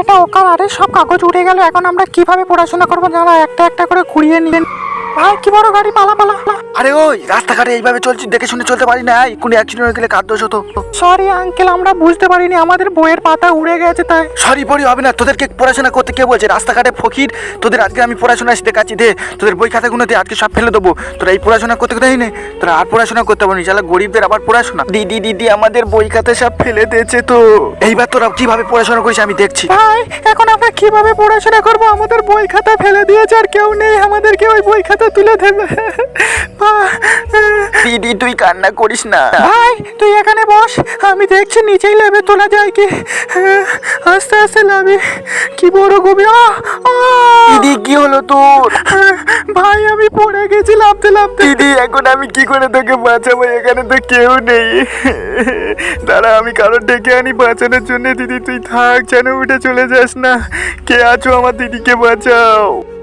এটা ওকার আরে সব কাগজ উড়ে গেল, এখন আমরা কীভাবে পড়াশোনা করব? যারা একটা একটা করে ঘুরিয়ে নিলেন ভাই কি বড় গাড়ি? পালা পালা আরে ওই রাস্তাঘাটে এইভাবে চলছি দেখে শুনে চলতে পারি না। কোনো অ্যাক্সিডেন্ট হয়ে গেলে কার দোষ হতো সরি আঙ্কেল আমরা বুঝতে পারিনি আমাদের বইয়ের পাতা উড়ে গেছে তাই। সরি পড়ি হবে না। তোদেরকে পড়াশোনা করতে কে বলছে? রাস্তাঘাটে ফকির তোদের আজকে আমি পড়াশোনা শেখাচ্ছি দে। তোদের বই খাতাগুলো দিয়ে আজকে সব ফেলে দেবো। তোরা এই পড়াশোনা করতে কোথায় নেই? তোরা আর পড়াশোনা করতে পারবি চালা গরিবদের আবার পড়াশোনা। দিদি দিদি আমাদের বই খাতা সব ফেলে দিয়েছে তো। এইবার তোরা কীভাবে পড়াশোনা করিস আমি দেখছি। ভাই এখন আমরা কীভাবে পড়াশোনা করব? আমাদের বই খাতা ফেলে দিয়েছে আর কেউ নেই। আমাদেরকে ওই বই খাতা তুলে দেবে দিদি তুই কান্না করিস না। ভাই তুই এখানে বস। আমি দেখছি নিচেই লেবে তোলা যায় কি। আস্তে আস্তে লাভে কি বড় গভীর! দিদি কি হলো তোর? ভাই আমি পড়ে গেছি লাভতে লাভতে দিদি এখন আমি কি করে তোকে বাঁচাবো? এখানে তো কেউ নেই। দাঁড়া আমি কারোর ডেকে আনি বাঁচানোর জন্য। দিদি তুই থাক যেন উঠে চলে যাস না। কে আছো আমার দিদিকে বাঁচাও।